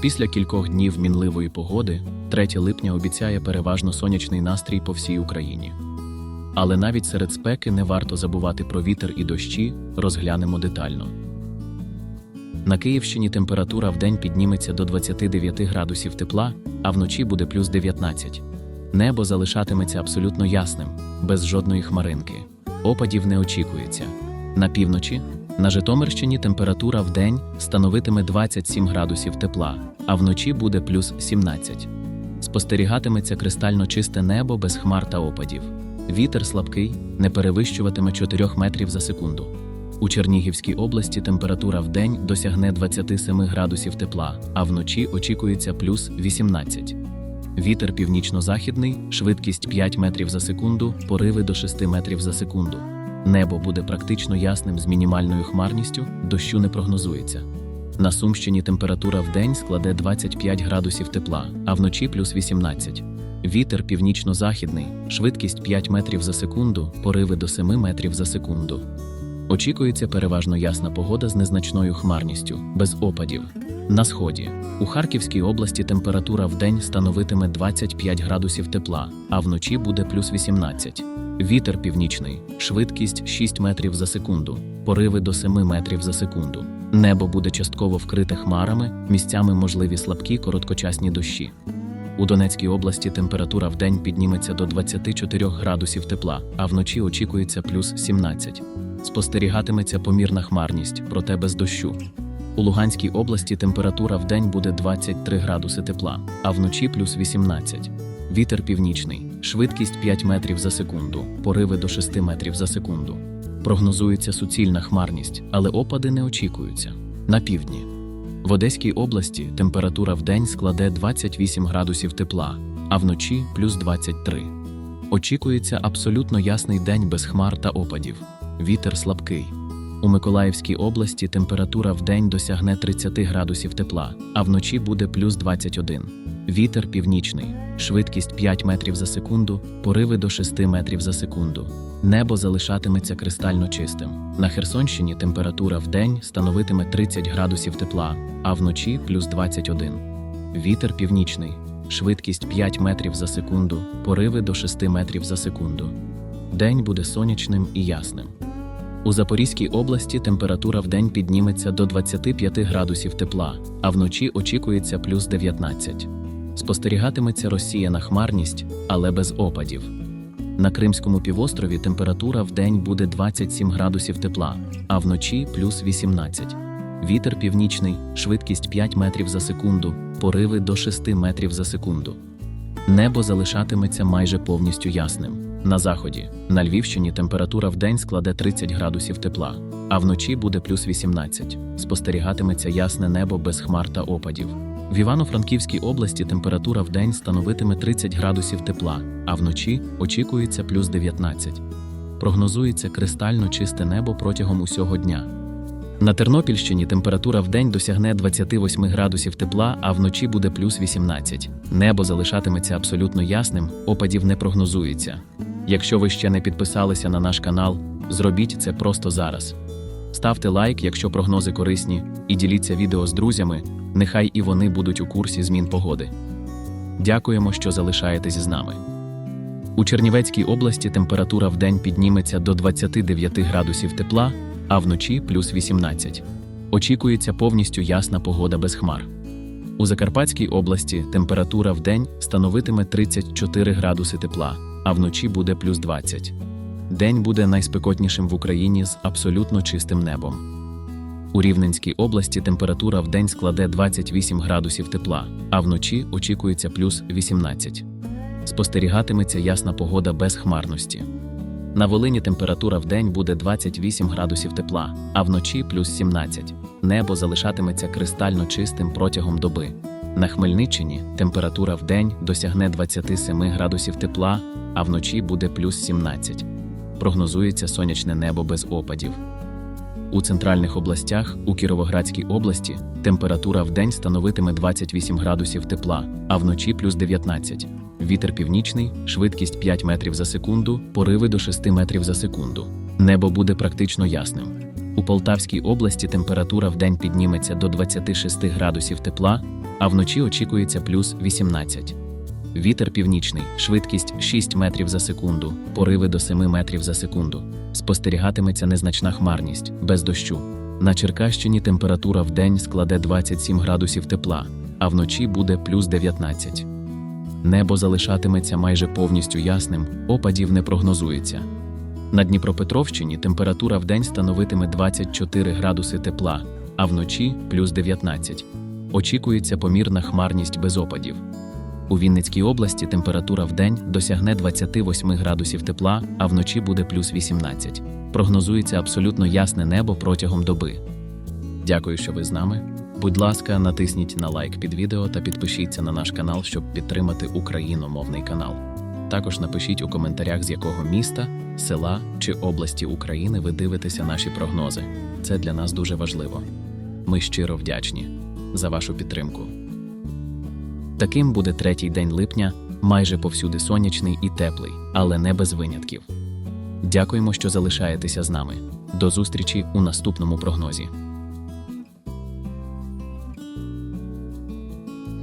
Після кількох днів мінливої погоди, 3 липня обіцяє переважно сонячний настрій по всій Україні. Але навіть серед спеки не варто забувати про вітер і дощі, розглянемо детально. На Київщині температура вдень підніметься до 29 градусів тепла, а вночі буде плюс 19. Небо залишатиметься абсолютно ясним, без жодної хмаринки. Опадів не очікується. На півночі на Житомирщині температура вдень становитиме 27 градусів тепла, а вночі буде плюс 17. Спостерігатиметься кристально чисте небо без хмар та опадів. Вітер слабкий не перевищуватиме 4 метрів за секунду. У Чернігівській області температура вдень досягне 27 градусів тепла, а вночі очікується плюс 18. Вітер північно-західний, швидкість 5 метрів за секунду, пориви до 6 метрів за секунду. Небо буде практично ясним з мінімальною хмарністю, дощу не прогнозується. На Сумщині температура вдень складе 25 градусів тепла, а вночі плюс 18. Вітер північно-західний, швидкість 5 метрів за секунду, пориви до 7 метрів за секунду. Очікується переважно ясна погода з незначною хмарністю, без опадів. На сході у Харківській області температура вдень становитиме 25 градусів тепла, а вночі буде плюс 18. Вітер північний, швидкість 6 метрів за секунду, пориви до 7 метрів за секунду. Небо буде частково вкрите хмарами, місцями можливі слабкі короткочасні дощі. У Донецькій області температура вдень підніметься до 24 градусів тепла, а вночі очікується плюс 17. Спостерігатиметься помірна хмарність, проте без дощу. У Луганській області температура вдень буде 23 градуси тепла, а вночі плюс 18. Вітер північний, швидкість 5 метрів за секунду, пориви до 6 метрів за секунду. Прогнозується суцільна хмарність, але опади не очікуються. На півдні. В Одеській області температура вдень складе 28 градусів тепла, а вночі плюс 23. Очікується абсолютно ясний день без хмар та опадів. Вітер слабкий. У Миколаївській області температура вдень досягне 30 градусів тепла, а вночі буде плюс 21. Вітер північний, швидкість 5 метрів за секунду, пориви до 6 метрів за секунду. Небо залишатиметься кристально чистим. На Херсонщині температура вдень становитиме 30 градусів тепла, а вночі плюс 21. Вітер північний, швидкість 5 метрів за секунду, пориви до 6 метрів за секунду. День буде сонячним і ясним. У Запорізькій області температура вдень підніметься до 25 градусів тепла, а вночі очікується плюс 19. Спостерігатиметься розсіяна хмарність, але без опадів. На Кримському півострові температура вдень буде 27 градусів тепла, а вночі плюс 18. Вітер північний, швидкість 5 метрів за секунду, пориви до 6 метрів за секунду. Небо залишатиметься майже повністю ясним. На заході, на Львівщині температура вдень складе 30 градусів тепла, а вночі буде плюс 18. Спостерігатиметься ясне небо без хмар та опадів. В Івано-Франківській області температура вдень становитиме 30 градусів тепла, а вночі очікується плюс 19. Прогнозується кристально чисте небо протягом усього дня. На Тернопільщині температура вдень досягне 28 градусів тепла, а вночі буде плюс 18. Небо залишатиметься абсолютно ясним, опадів не прогнозується. Якщо ви ще не підписалися на наш канал, зробіть це просто зараз. Ставте лайк, якщо прогнози корисні, і діліться відео з друзями, нехай і вони будуть у курсі змін погоди. Дякуємо, що залишаєтесь з нами. У Чернівецькій області температура вдень підніметься до 29 градусів тепла, а вночі плюс 18. Очікується повністю ясна погода без хмар. У Закарпатській області температура вдень становитиме 34 градуси тепла, а вночі буде плюс 20. День буде найспекотнішим в Україні з абсолютно чистим небом. У Рівненській області температура вдень складе 28 градусів тепла, а вночі очікується плюс 18. Спостерігатиметься ясна погода без хмарності. На Волині температура вдень буде 28 градусів тепла, а вночі плюс 17. Небо залишатиметься кристально чистим протягом доби. На Хмельниччині температура вдень досягне 27 градусів тепла, а вночі буде плюс 17. Прогнозується сонячне небо без опадів. У центральних областях у Кіровоградській області температура вдень становитиме 28 градусів тепла, а вночі плюс 19. Вітер північний, швидкість 5 метрів за секунду, пориви до 6 метрів за секунду. Небо буде практично ясним. У Полтавській області температура вдень підніметься до 26 градусів тепла, а вночі очікується плюс 18. Вітер північний, швидкість 6 метрів за секунду, пориви до 7 метрів за секунду. Спостерігатиметься незначна хмарність, без дощу. На Черкащині температура в день складе 27 градусів тепла, а вночі буде плюс 19. Небо залишатиметься майже повністю ясним, опадів не прогнозується. На Дніпропетровщині температура в день становитиме 24 градуси тепла, а вночі плюс 19. Очікується помірна хмарність без опадів. У Вінницькій області температура в день досягне 28 градусів тепла, а вночі буде плюс 18. Прогнозується абсолютно ясне небо протягом доби. Дякую, що ви з нами. Будь ласка, натисніть на лайк під відео та підпишіться на наш канал, щоб підтримати україномовний канал. Також напишіть у коментарях, з якого міста, села чи області України ви дивитеся наші прогнози. Це для нас дуже важливо. Ми щиро вдячні за вашу підтримку. Таким буде третій день липня, майже повсюди сонячний і теплий, але не без винятків. Дякуємо, що залишаєтеся з нами. До зустрічі у наступному прогнозі.